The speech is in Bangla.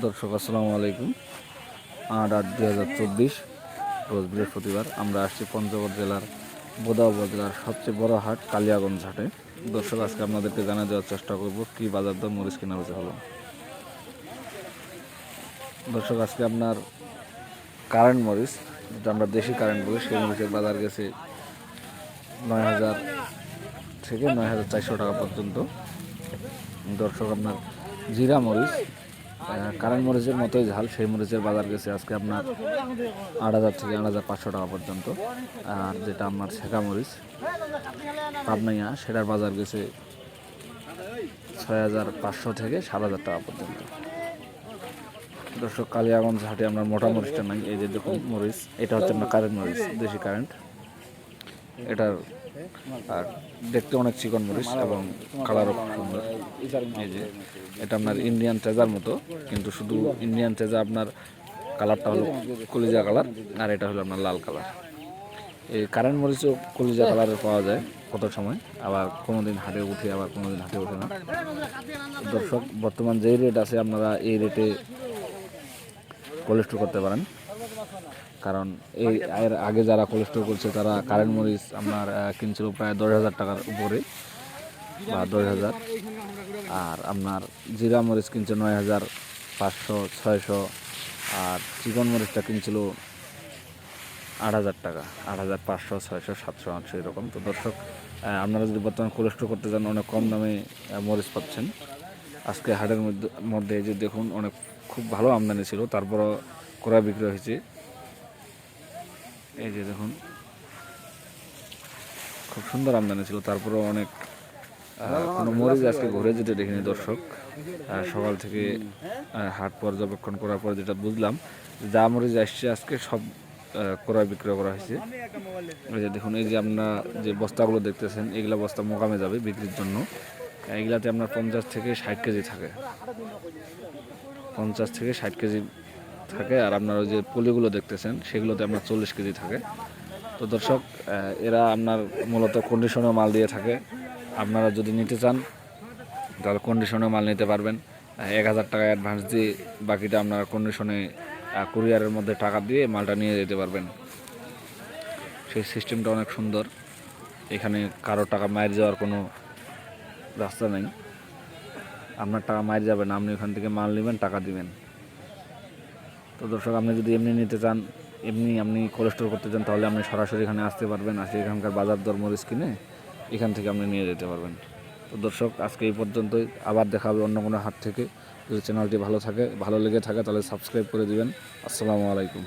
দর্শক, আসসালামু আলাইকুম। আট আট দুই হাজার চব্বিশ, রোজ বৃহস্পতিবার আমরা আসছি পঞ্চগড় জেলার বোদা উপজেলার সবচেয়ে বড় হাট, কালিয়াগঞ্জ হাটে। দর্শক, আজকে আপনাদেরকে জানা দেওয়ার চেষ্টা করব, কি বাজার দর মরিচ কেনা বেচা হলো। দর্শক, আজকে আপনার কারেন্ট মরিচ, যেটা আমরা দেশি কারেন্ট বলি, সেই মরিচের বাজার গেছে নয় হাজার থেকে নয় হাজার চারশো টাকা পর্যন্ত। দর্শক, আপনার জিরা মরিচ কারেন্ট মরিচের মতোই ঝাল, সেই মরিচের বাজার গেছে আজকে আপনার আট হাজার থেকে আট হাজার পাঁচশো টাকা পর্যন্ত। আর যেটা আপনার শেখা মরিচ, পাবনাইয়া, সেটার বাজার গেছে ছয় হাজার পাঁচশো থেকে সাত হাজার টাকা পর্যন্ত। দর্শক, কালিয়াগঞ্জ হাটে আপনার মোটা মরিচটা নাই, এই যে দেখুন মরিচ, এটা হচ্ছে আপনার কারেন্ট মরিচ, দেশি কারেন্ট। এটার আর দেখতে অনেক চিকন মরিচ এবং কালারও খুব সুন্দর এই যে, এটা আপনার ইন্ডিয়ান ট্রেজার মতো, কিন্তু শুধু ইন্ডিয়ান ট্রেজার আপনার কালারটা হলো কলিজা কালার, আর এটা হলো আপনার লাল কালার। এই কারেন্ট মরিচও কলিজা কালারের পাওয়া যায় কত সময়, আবার কোনো দিন হাটে উঠে, আবার কোনো দিন হাটে ওঠে না। দর্শক, বর্তমান যেই রেট আছে আপনারা এই রেটে কোলেস্টোর করতে পারেন। কারণ এই এর আগে যারা কোলেস্টোর করছে, তারা কারেন্ট মরিচ আপনার কিনছিল প্রায় দশ হাজার টাকার উপরে বা দশ হাজার। আর আপনার জিরা মরিচ কিনছে নয় হাজার পাঁচশো, ছয়শো। আর চিকন মরিচটা কিনছিল আট হাজার টাকা, আট হাজার পাঁচশো, ছয়শো, সাতশো, আটশো, এরকম। তো দর্শক আপনারা যদি বর্তমান কোলেস্টোর করতে চান, অনেক কম দামে মরিচ পাচ্ছেন। আজকে হাটের মধ্যে মধ্যে যে দেখুন, অনেক খুব ভালো আমদানি ছিল, তারপরও ক্রয় বিক্রয় হয়েছে। এই যে দেখুন, খুব সুন্দর আমদানি ছিল, তারপরেও অনেক কোনো মরিচ আজকে ঘুরে যেতে দেখিনি দর্শক। সকাল থেকে হাট পর্যবেক্ষণ করার পর যেটা বুঝলাম, যা মরিচ আসছে আজকে সব ক্রয় বিক্রয় করা হয়েছে। এই যে দেখুন, এই যে আপনারা যে বস্তাগুলো দেখতেছেন, এগুলা বস্তা মোকামে যাবে বিক্রির জন্য। এগুলাতে আপনার পঞ্চাশ থেকে ষাট কেজি থাকে। পঞ্চাশ থেকে ষাট কেজি থাকে আর আপনার ওই যে পলিগুলো দেখতেছেন, সেগুলোতে আপনার চল্লিশ কেজি থাকে। তো দর্শক এরা আপনার মূলত কন্ডিশনে মাল দিয়ে থাকে। আপনারা যদি নিতে চান, তাহলে কন্ডিশনে মাল নিতে পারবেন। এক হাজার টাকা অ্যাডভান্স দিয়ে বাকিটা আপনারা কন্ডিশনে কুরিয়ারের মধ্যে টাকা দিয়ে মালটা নিয়ে যেতে পারবেন। সেই সিস্টেমটা অনেক সুন্দর। এখানে কারও টাকা মায়ের যাওয়ার কোনো রাস্তা নেই। আপনার টাকা মায়ের যাবে না, আপনি ওখান থেকে মাল নেবেন, টাকা দিবেন। তো দর্শক, আপনি যদি এমনি নিতে চান, এমনি আপনি কোলেস্টোর করতে চান, তাহলে আপনি সরাসরি এখানে আসতে পারবেন, আসে এখানকার বাজার দর মরিচ কিনে এখান থেকে আপনি নিয়ে যেতে পারবেন। তো দর্শক, আজকে এই পর্যন্তই, আবার দেখা হবে অন্য কোনো হাত থেকে। যদি চ্যানেলটি ভালো থাকে, ভালো লেগে থাকে, তাহলে সাবস্ক্রাইব করে দিবেন। আসসালামু আলাইকুম।